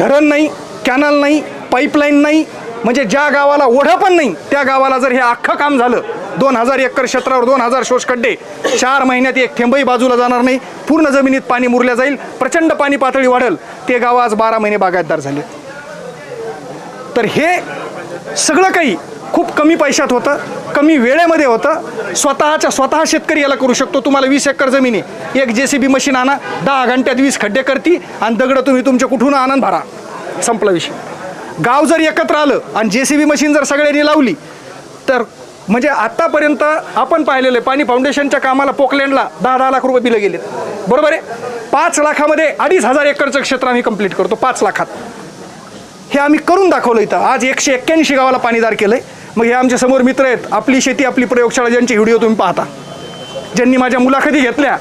धरण नाही कॅनल नाही पाईपलाईन नाही म्हणजे ज्या गावाला ओढं पण नाही त्या गावाला जर हे अख्खं काम झालं दोन हजार एकर क्षेत्रावर दोन हजार शोषखड्डे चार महिन्यात एक थेंबही बाजूला जाणार नाही पूर्ण जमिनीत पाणी मुरल्या जाईल प्रचंड पाणी पातळी वाढेल ते गाव आज बारा महिने बागायतदार झाले. तर हे सगळं काही खूप कमी पैशात होतं. कमी वेळेमध्ये होतं. स्वतःच्या स्वतः शेतकरी याला करू शकतो. तुम्हाला वीस एकर जमीन आहे. एक जे सी बी मशीन आणा दहा घंट्यात वीस खड्डे करती आणि दगडं तुम्ही तुमच्या कुठून आनंद भरा. संपला विषय. गाव जर एकत्र आलं आणि जे सी बी मशीन जर सगळ्यांनी लावली तर म्हणजे आत्तापर्यंत आपण पाहिलेलं आहे पाणी फाउंडेशनच्या कामाला पोकलँडला दहा दहा लाख रुपये बिलं गेलेत. बरोबर आहे? पाच लाखामध्ये अडीच हजार एकरचं क्षेत्र आम्ही कंप्लीट करतो पाच लाखात. हे आम्ही करून दाखवलं इथं. आज एकशे एक्क्याऐंशी गावाला पाणीदार केलं आहे मग हे आमच्यासमोर मित्र आहेत. आपली शेती आपली प्रयोगशाळा ज्यांचे व्हिडिओ तुम्ही पाहता. ज्यांनी माझ्या मुलाखती घेतल्या.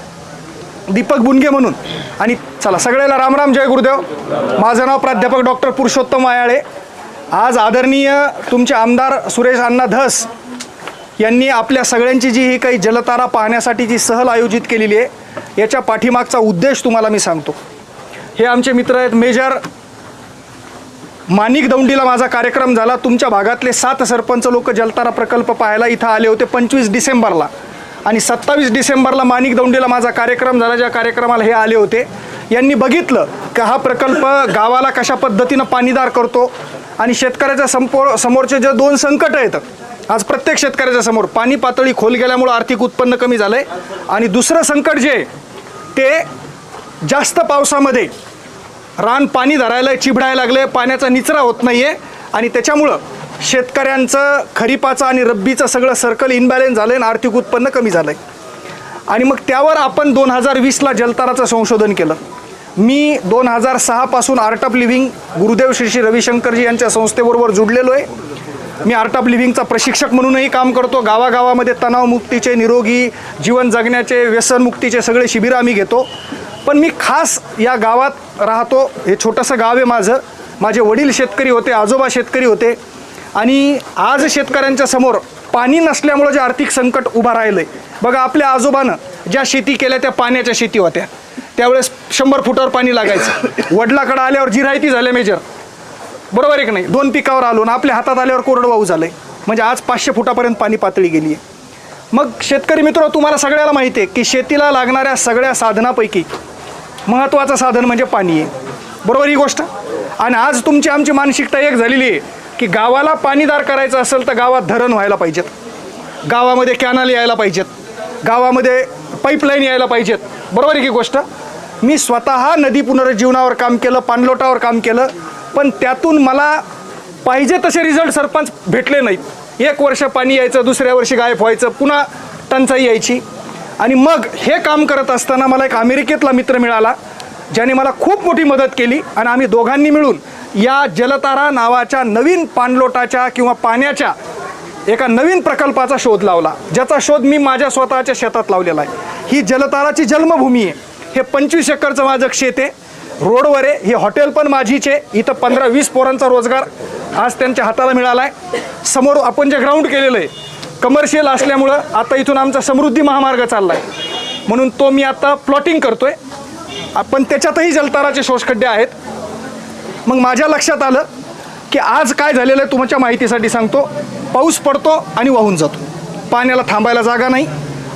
दीपक बुनगे म्हणून. आणि चला सगळ्याला रामराम जय गुरुदेव. माझं नाव प्राध्यापक डॉक्टर पुरुषोत्तम वायाळे. आज आदरणीय तुमचे आमदार सुरेश अण्णा धस यांनी आपल्या सगळ्यांची जी ही काही जलतारा पाहण्यासाठी जी सहल आयोजित केलेली आहे याच्या पाठीमागचा उद्देश तुम्हाला मी सांगतो. हे आमचे मित्र आहेत मेजर माणिक दौंडीला माझा कार्यक्रम झाला. तुमच्या भागातले सात सरपंच लोक जलतारा प्रकल्प पाहायला इथं आले होते पंचवीस डिसेंबरला. आणि सत्तावीस डिसेंबरला माणिक दौंडीला माझा कार्यक्रम झाला ज्या कार्यक्रमाला हे आले होते. यांनी बघितलं की हा प्रकल्प गावाला कशा पद्धतीनं पाणीदार करतो आणि शेतकऱ्याच्या संपो समोरचे जे दोन संकट आहेत. आज प्रत्येक शेतकऱ्याच्या समोर पाणी पातळी खोल गेल्यामुळं आर्थिक उत्पन्न कमी झालं आहे आणि दुसरं संकट जे आहे, ते जास्त पावसामध्ये रान पाणी धरायला चिबडायला लागले पाण्याचा निचरा होत नाही आहे आणि त्याच्यामुळं शेतकऱ्यांचं खरीपाचं आणि रब्बीचं सगळं सर्कल इनबॅलेन्स झालं आहे आणि आर्थिक उत्पन्न कमी झालं आहे आणि मग त्यावर आपण दोन हजार वीसला जलताराचं संशोधन केलं. मी दोन हजार सहापासून art of living Gurudev Shri Shri Ravi Shankar ji यांच्या संस्थेबरोबर जुडलेलो आहे. मी आर्ट ऑफ लिव्हिंगचा प्रशिक्षक म्हणूनही काम करतो. गावागावामध्ये तणावमुक्तीचे निरोगी जीवन जगण्याचे व्यसनमुक्तीचे सगळे शिबिरं आम्ही घेतो. पण मी खास या गावात राहतो. हे छोटंसं गाव आहे माझं. माझे वडील शेतकरी होते आजोबा शेतकरी होते. आणि आज शेतकऱ्यांच्या समोर पाणी नसल्यामुळं जे आर्थिक संकट उभं राहिलं आहे बघा आपल्या आजोबानं ज्या शेती केल्या त्या पाण्याच्या शेती होत्या. त्यावेळेस शंभर फुटावर पाणी लागायचं. वडिलाकडं आल्यावर जिरायती झाल्या मेजर. बरोबर आहे की नाही? दोन पिकावर आलो ना आपल्या हातात आल्यावर कोरडवाहू झालं आहे म्हणजे आज पाचशे फुटापर्यंत पाणी पातळी गेली आहे मग शेतकरी मित्र तुम्हाला सगळ्याला माहिती आहे की शेतीला लागणाऱ्या सगळ्या साधनापैकी महत्त्वाचं साधन म्हणजे पाणी आहे. बरोबर ही गोष्ट? आणि आज तुमची आमची मानसिकता एक झालेली आहे की गावाला पाणीदार करायचं असेल तर गावात धरण व्हायला पाहिजेत. गावामध्ये कॅनल यायला पाहिजेत. गावामध्ये पाईपलाईन यायला पाहिजेत. बरोबर आहे की गोष्ट? मी स्वतः नदी पुनरुज्जीवनावर काम केलं पाणलोटावर काम केलं पण त्यातून मला पाहिजे तसे रिझल्ट सरपंच भेटले नाहीत. एक वर्ष पाणी यायचं दुसऱ्या वर्षी गायब व्हायचं पुन्हा टंचाई यायची. आणि मग हे काम करत असताना मला एक अमेरिकेतला मित्र मिळाला ज्याने मला खूप मोठी मदत केली आणि आम्ही दोघांनी मिळून या जलतारा नावाच्या नवीन पाणलोटाच्या किंवा पाण्याच्या एका नवीन प्रकल्पाचा शोध लावला ज्याचा शोध मी माझ्या स्वतःच्या शेतात लावलेला आहे. ही जलताराची जन्मभूमी आहे. हे पंचवीस एकरचं माझं शेत आहे. रोडवर आहे. हे हॉटेल पण माझीच आहे. इथं पंधरा वीस पोरांचा रोजगार. आज त्यांच्या हाताला मिळाला आहे समोर आपण जे ग्राउंड केलेलं आहे कमर्शियल असल्यामुळं आता इथून आमचा समृद्धी महामार्ग चालला आहे म्हणून तो मी आता प्लॉटिंग करतो आहे आपण त्याच्यातही जलताराचे शोषखड्डे आहेत. मग माझ्या लक्षात आलं की आज काय झालेलं आहे तुमच्या माहितीसाठी सांगतो. पाऊस पडतो आणि वाहून जातो. पाण्याला थांबायला जागा नाही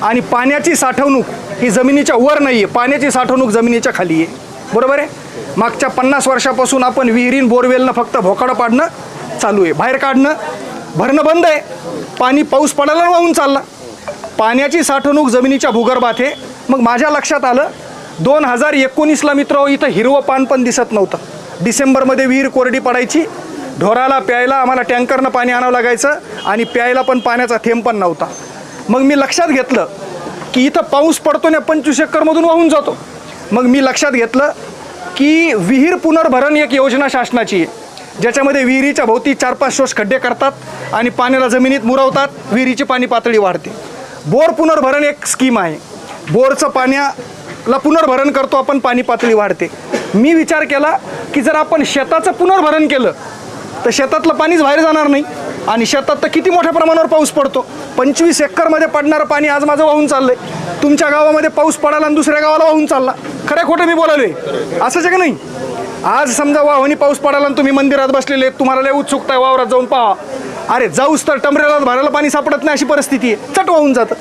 आणि पाण्याची साठवणूक ही जमिनीच्या वर नाही आहे पाण्याची साठवणूक जमिनीच्या खाली आहे. बरोबर आहे? मागच्या पन्नास वर्षापासून आपण विहिरीन बोरवेलनं फक्त भोकाडं पाडणं चालू आहे. बाहेर काढणं भरणं बंद आहे. पाणी पाऊस पडायला वाहून चालला. पाण्याची साठवणूक जमिनीच्या भूगर्भात आहे. मग माझ्या लक्षात आलं दोन हजार एकोणीसला मित्र हो, इथं हिरवं पान पण दिसत नव्हतं. डिसेंबरमध्ये विहीर कोरडी पडायची. ढोराला प्यायला आम्हाला टँकरनं पाणी आणावं लागायचं आणि प्यायला पण पाण्याचा थेंब पण नव्हता. मग मी लक्षात घेतलं की इथं पाऊस पडतो ना पंचवीस एकरमधून वाहून जातो. मग मी लक्षात घेतलं की विहीर पुनर्भरण एक योजना शासनाची. आहे ज्याच्यामध्ये विहिरीच्या भोवती चार पाच शोष खड्डे करतात आणि पाण्याला जमिनीत मुरवतात विहिरीची पाणी पातळी वाढते. बोर पुनर्भरण एक स्कीम आहे. बोरचं पाण्याला पुनर्भरण करतो आपण पाणी पातळी वाढते. मी विचार केला की जर आपण शेताचं पुनर्भरण केलं तर शेतातलं पाणीच बाहेर जाणार नाही आणि शेतात तर किती मोठ्या प्रमाणावर पाऊस पडतो. पंचवीस एकरमध्ये पडणारं पाणी आज माझं वाहून चाललं आहे तुमच्या गावामध्ये पाऊस पडाला आणि दुसऱ्या गावाला वाहून चालला. खरं खोटं मी बोलालोय. असंच आहे का नाही? आज समजा वाहनी पाऊस पडाला आणि तुम्ही मंदिरात बसलेले तुम्हाला लय उत्सुकता आहे वावरात जाऊन पहा. अरे जाऊस तर टमरेला भरायला पाणी सापडत नाही अशी परिस्थिती आहे. चट वाहून जातं.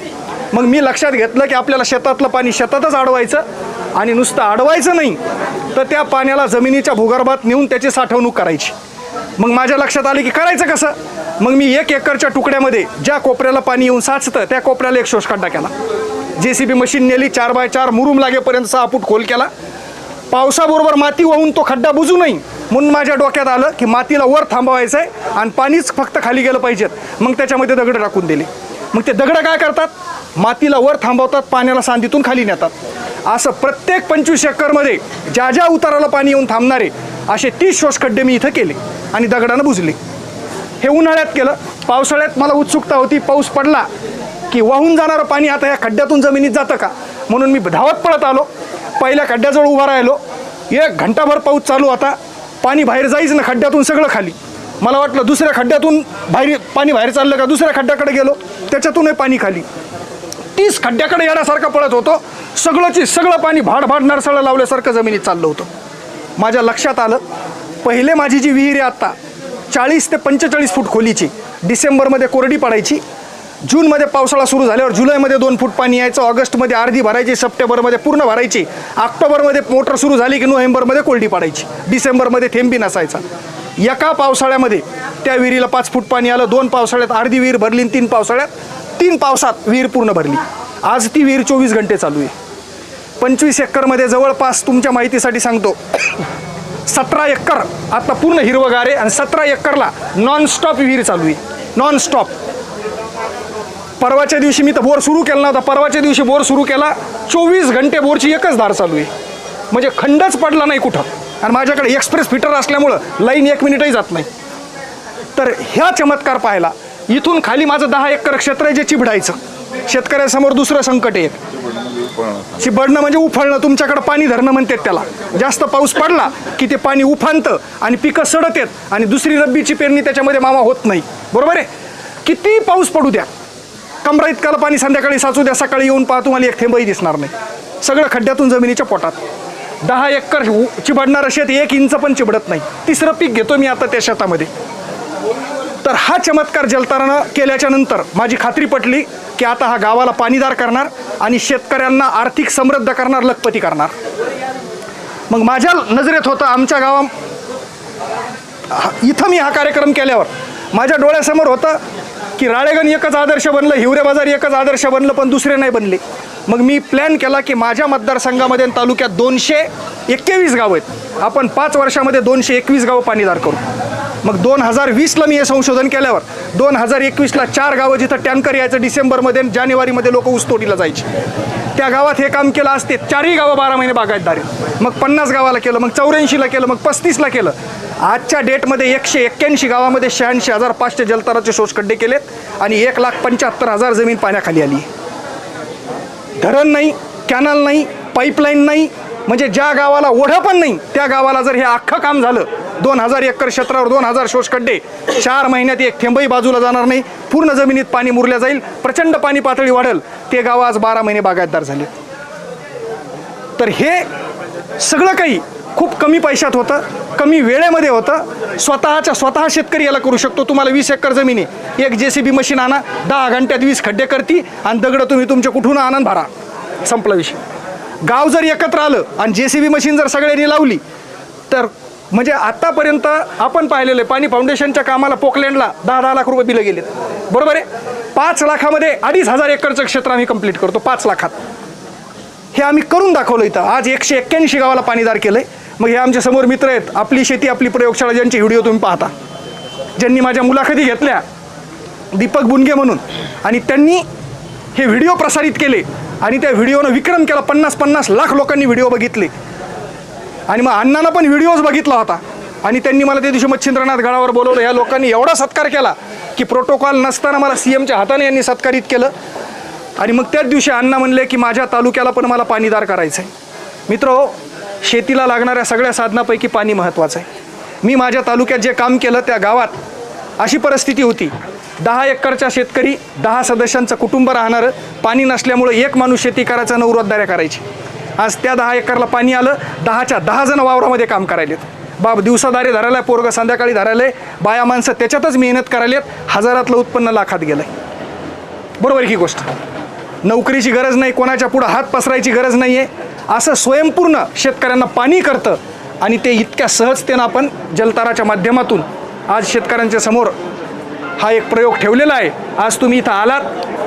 मग मी लक्षात घेतलं की आपल्याला शेतातलं पाणी शेतातच अडवायचं आणि नुसतं अडवायचं नाही तर त्या पाण्याला जमिनीच्या भूगर्भात नेऊन त्याची साठवणूक करायची. मग माझ्या लक्षात आले की करायचं कसं? मग मी एक एकरच्या तुकड्यामध्ये ज्या कोपऱ्याला पाणी येऊन साचतं त्या कोपऱ्याला एक शोषखड्डा केला. जे सी बी मशीन नेली चार बाय चार मुरुम लागेपर्यंत सहा फूट खोल केला. पावसाबरोबर माती वाहून तो खड्डा बुजू नये म्हणून माझ्या डोक्यात आलं की मातीला वर थांबवायचं आहे आणि पाणीच फक्त खाली गेलं पाहिजेत. मग त्याच्यामध्ये दगड टाकून दिले. मग ते दगडं काय करतात? मातीला वर थांबवतात पाण्याला सांदीतून खाली नेतात. असं प्रत्येक पंचवीस एकरमध्ये ज्या ज्या उताराला पाणी येऊन थांबणारे असे तीस शोषखड्डे मी इथं केले आणि दगडानं बुजले. हे उन्हाळ्यात केलं. पावसाळ्यात मला उत्सुकता होती पाऊस पडला. की वाहून जाणारं पाणी आता या खड्ड्यातून जमिनीत जातं का? म्हणून मी धावत पळत आलो. पहिल्या खड्ड्याजवळ उभा राहिलो. एक घंटाभर पाऊस चालू होता. पाणी बाहेर जाईच ना खड्ड्यातून सगळं खाली. मला वाटलं दुसऱ्या खड्ड्यातून बाहेर पाणी बाहेर चाललं का दुसऱ्या खड्ड्याकडे गेलो. त्याच्यातूनही पाणी खाली. तीस खड्ड्याकडे येण्यासारखं पळत होतो. सगळंची सगळं पाणी भाड भाड नरसळं लावल्यासारखं जमिनीत चाललं होतं. माझ्या लक्षात आलं पहिले माझी जी विहीर आहे आत्ता चाळीस ते पंचेचाळीस फूट खोलीची डिसेंबरमध्ये कोरडी पडायची जूनमध्ये पावसाळा सुरू झाल्यावर जुलैमध्ये दोन फूट पाणी यायचं ऑगस्टमध्ये अर्धी भरायची सप्टेंबरमध्ये पूर्ण भरायची ऑक्टोबरमध्ये मोटर सुरू झाली की नोव्हेंबरमध्ये कोरडी पडायची डिसेंबरमध्ये थेंबी नसायचा. एका पावसाळ्यामध्ये त्या विहिरीला पाच फूट पाणी आलं दोन पावसाळ्यात अर्धी विहीर भरली आणि तीन पावसाळ्यात तीन पावसात विहीर पूर्ण भरली. आज ती विहीर चोवीस घंटे चालू आहे. पंचवीस एकरमध्ये जवळपास तुमच्या माहितीसाठी सांगतो. सतरा एकर आता पूर्ण हिरवगार आहे आणि सतरा एकरला नॉनस्टॉप विहीर चालू आहे. नॉनस्टॉप परवाच्या दिवशी मी तर बोर सुरू केला नव्हता. परवाच्या दिवशी बोर सुरू केला. चोवीस घंटे बोरची एकच धार चालू आहे. म्हणजे खंडच पडला नाही कुठं. आणि माझ्याकडे एक्सप्रेस फिटर असल्यामुळं लाईन एक मिनिटही जात नाही. तर ह्या चमत्कार पाहायला इथून खाली माझं दहा एकर क्षेत्र आहे जे चिबडायचं. शेतकऱ्यासमोर दुसरं संकट आहे चिबडणं म्हणजे उफळणं. तुमच्याकडं पाणी धरणं म्हणतात त्याला. जास्त पाऊस पडला की ते पाणी उफाणतं आणि पिकं सडत आहेत आणि दुसरी रब्बीची पेरणी त्याच्यामध्ये मामा होत नाही. बरोबर आहे? किती पाऊस पडू द्या. कमरा इतकाला पाणी संध्याकाळी साचू द्या सकाळी येऊन पहा तुम्हाला एक थेंबही दिसणार नाही. सगळं खड्ड्यातून जमिनीच्या पोटात. दहा एकर चिबडणारं शेत एक इंच पण चिबडत नाही. तिसरं पीक घेतो मी आता त्या शेतामध्ये. तर हा चमत्कार जलतारानं केल्याच्यानंतर माझी खात्री पटली की आता हा गावाला पाणीदार करणार आणि शेतकऱ्यांना आर्थिक समृद्ध करणार लखपती करणार. मग माझ्या नजरेत होतं आमच्या गावा इथं मी हा कार्यक्रम केल्यावर. माझ्या डोळ्यासमोर होतं की राळेगण एकच आदर्श बनलं हिवरे बाजार एकच आदर्श बनलं पण दुसरे नाही बनले. मग मी प्लॅन केला की माझ्या मतदारसंघामध्ये तालुक्यात दोनशे एक्केवीस गावं आहेत. आपण पाच वर्षामध्ये दोनशे एकवीस गावं पाणीदार करू. मग दोन हजार वीसला मी हे संशोधन केल्यावर दोन हजार एकवीसला चार गावं जिथं टँकर यायचं डिसेंबरमध्ये जानेवारीमध्ये लोक ऊसतोडीला जायचे. त्या गावात हे काम केलं असते. चारही गावं बारा महिने बागायतदारी मग पन्नास गावाला केलं मग चौऱ्याऐंशीला केलं मग पस्तीसला केलं. आजच्या डेटमध्ये एकशे एक्क्याऐंशी गावामध्ये शहाऐंशी हजार पाचशे जलतराचे शोषखड्डे केलेत आणि एक लाख पंच्याहत्तर हजार जमीन पाण्याखाली आली. धरण नाही कॅनल नाही पाईपलाईन नाही म्हणजे ज्या गावाला ओढं पण नाही त्या गावाला जर हे अख्खं काम झालं दोन हजार एकर क्षेत्रावर दोन हजार शोषखड्डे चार महिन्यात एक थेंबही बाजूला जाणार नाही पूर्ण जमिनीत पाणी मुरल्या जाईल प्रचंड पाणी पातळी वाढेल ते गाव आज बारा महिने बागायतदार झाले. तर हे सगळं काही खूप कमी पैशात होतं कमी वेळेमध्ये होतं. स्वतःच्या स्वतः शेतकरी याला करू शकतो. तुम्हाला वीस एकर जमीन आहे. एक जे सी बी मशीन आणा दहा घंट्यात वीस खड्डे करती आणि दगडं तुम्ही तुमच्या कुठून आनंद भरा. संपला विषय. गाव जर एकत्र आलं आणि जे सी बी मशीन जर सगळ्यांनी लावली तर म्हणजे आत्तापर्यंत आपण पाहिलेलं आहे पाणी फाउंडेशनच्या कामाला पोकलँडला दहा दहा लाख रुपये दिले गेलेत. बरोबर आहे? पाच लाखामध्ये अडीच हजार एकरचं क्षेत्र आम्ही कंप्लीट करतो पाच लाखात. हे आम्ही करून दाखवलं इथं. आज एकशे एक्क्याऐंशी गावाला पाणीदार केलं आहे मग हे आमच्यासमोर मित्र आहेत. आपली शेती आपली प्रयोगशाळा ज्यांचे व्हिडिओ तुम्ही पाहता. ज्यांनी माझ्या मुलाखती घेतल्या दीपक बुनगे म्हणून. आणि त्यांनी हे व्हिडिओ प्रसारित केले. आणि त्या व्हिडिओनं विक्रम केला पन्नास पन्नास लाख लोकांनी व्हिडिओ बघितले. आणि मग अण्णानं पण व्हिडिओज बघितला होता. आणि त्यांनी मला त्या दिवशी मच्छिंद्रनाथ गडावर बोलवलं. या लोकांनी एवढा सत्कार केला की प्रोटोकॉल नसताना मला सी एमच्या हाताने यांनी सत्कारित केलं. आणि मग त्याच दिवशी अण्णा म्हणले की माझ्या तालुक्याला पण मला पाणीदार करायचं आहे मित्र शेतीला लागणाऱ्या सगळ्या साधनापैकी पाणी महत्त्वाचं आहे. मी माझ्या तालुक्यात जे काम केलं त्या गावात अशी परिस्थिती होती. दहा एकरच्या शेतकरी दहा सदस्यांचं कुटुंब राहणारं पाणी नसल्यामुळं एक माणूस शेती करायचा नवरोजदाऱ्या करायची. आज त्या दहा एकरला पाणी आलं दहाच्या दहा जण वावरामध्ये काम करायलेत. बाब दिवसादारी धरायला पोरगं संध्याकाळी धरायला बाया माणसं त्याच्यातच मेहनत करायलेत हजारातलं उत्पन्न लाखात गेलंय. बरोबर ही गोष्ट? नोकरीची गरज नाही कोणाच्या पुढं हात पसरायची गरज नाही आहे असं स्वयंपूर्ण शेतकऱ्यांना पाणी करतं आणि ते इतक्या सहजतेनं आपण जलताराच्या माध्यमातून आज शेतकऱ्यांच्या समोर हा एक प्रयोग ठेवलेला आहे. आज तुम्ही इथं आलात.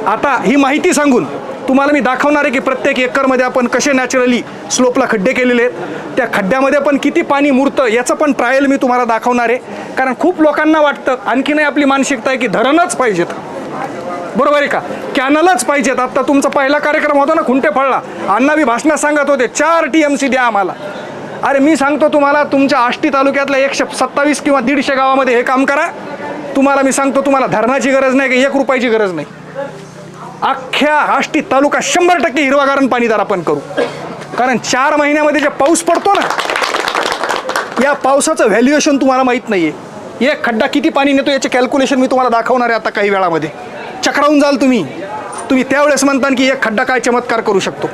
आता ही माहिती सांगून तुम्हाला मी दाखवणार आहे की प्रत्येक एकरमध्ये आपण कसे नॅचरली स्लोपला खड्डे केलेले आहेत. त्या खड्ड्यामध्ये पण किती पाणी मुरतं याचं पण ट्रायल मी तुम्हाला दाखवणार आहे. कारण खूप लोकांना वाटतं आणखीनही आपली मानसिकता आहे की धरणच पाहिजेत. बरोबर आहे का? कॅनलच पाहिजेत. आत्ता तुमचा पहिला कार्यक्रम होता ना खुंटे फळला. अण्णा मी भाषणात सांगत होते चार टी एम सी द्या आम्हाला. अरे मी सांगतो तुम्हाला तुमच्या आष्टी तालुक्यातल्या एकशे सत्तावीस किंवा दीडशे गावामध्ये हे काम करा. तुम्हाला मी सांगतो तुम्हाला धरणाची गरज नाही की एक रुपयाची गरज नाही. अख्ख्या आष्टी तालुका शंभर टक्के हिरवागारण पाणीदार आपण करू. कारण चार महिन्यामध्ये जे पाऊस पडतो ना या पावसाचं व्हॅल्युएशन तुम्हाला माहीत नाही आहे एक खड्डा किती पाणी नेतो याचे कॅल्क्युलेशन मी तुम्हाला दाखवणार आहे आता काही वेळामध्ये. चक्रावून जाल तुम्ही. तुम्ही त्यावेळेस म्हणता की एक खड्डा काय चमत्कार करू शकतो.